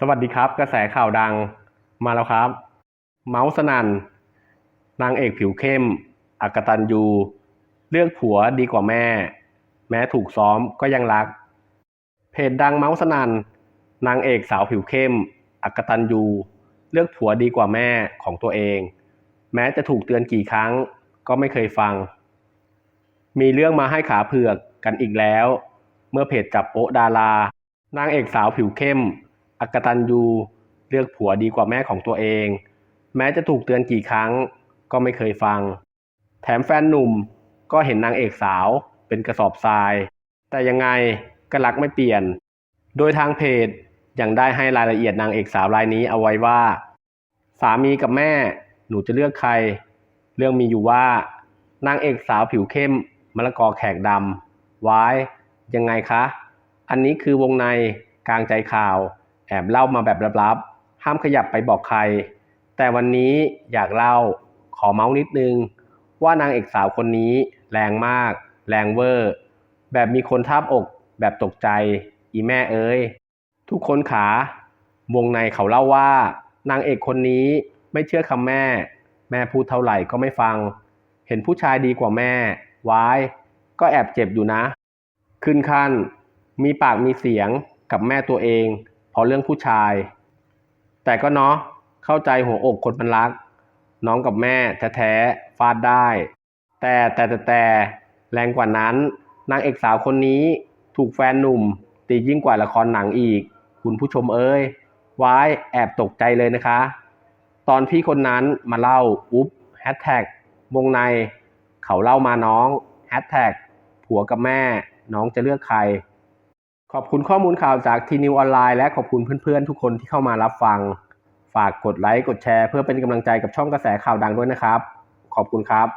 สวัสดีครับ กระแสข่าวดังมาแล้วครับ เมาส์สนันนางเอกผิวเข้ม อักตันยู เลือกผัวดีกว่าแม่ แม้ถูกซ้อมก็ยังรัก เพจดังเมาส์สนันนางเอกสาวผิวเข้ม อักตันยู เลือกผัวดีกว่าแม่ของตัวเอง แม้จะถูกเตือนกี่ครั้งก็ไม่เคยฟัง มีเรื่องมาให้ขาเผือกกันอีกแล้ว เมื่อเพจจับโป๊ดารานางเอกสาวผิวเข้ม อกตันยูเลือกผัวดีกว่าแม่ของตัวเอง แม้จะถูกเตือนกี่ครั้งก็ไม่เคยฟัง แถมแฟนหนุ่มก็เห็นนางเอกสาวเป็นกระสอบทราย แต่ยังไงก็รักไม่เปลี่ยน โดยทางเพจยังได้ให้รายละเอียดนางเอกสาวรายนี้เอาไว้ว่า สามีกับแม่หนูจะเลือกใคร เรื่องมีอยู่ว่านางเอกสาวผิวเข้มมะละกอแขกดำวายยังไงคะ อันนี้คือวงในกลางใจข่าว แอบเล่ามาแบบลับๆ ห้ามขยับไปบอกใคร แต่วันนี้อยากเล่าขอเมาส์นิดนึง ว่านางเอกสาวคนนี้ แรงมาก แรงเวอร์ แบบมีคนทับอก แบบตกใจ อีแม่เอ้ย ทุกคนขาวงในเขาเล่าว่า นางเอกคนนี้ไม่เชื่อคำแม่ แม่พูดเท่าไหร่ก็ไม่ฟัง เห็นผู้ชายดีกว่าแม่วายก็แอบเจ็บอยู่นะ ขึ้นขั้นมีปากมีเสียงกับแม่ตัวเอง เพราะเรื่องผู้ชาย แต่ก็เนาะเข้าใจหัวอกคนมันรัก น้องกับแม่แท้ๆฟาดได้ แต่แต่แต่แต่แรงกว่านั้น นางเอกสาวคนนี้ถูกแฟนหนุ่ม ตียิ่งกว่าละครหนังอีก คุณผู้ชมเอ้ยวายแอบตกใจเลยนะคะ ตอนพี่คนนั้นมาเล่าอุ๊บแฮชแท็กวงใน เขาเล่ามาน้องแฮชแท็กผัวกับแม่ น้องจะเลือกใคร ขอบคุณข้อมูลข่าวจากทีนิวออนไลน์และขอบคุณเพื่อนๆ ทุกคนที่เข้ามารับฟัง ฝากกดไลค์กดแชร์ เพื่อเป็นกำลังใจกับช่องกระแสข่าวดังด้วยนะครับ ขอบคุณครับ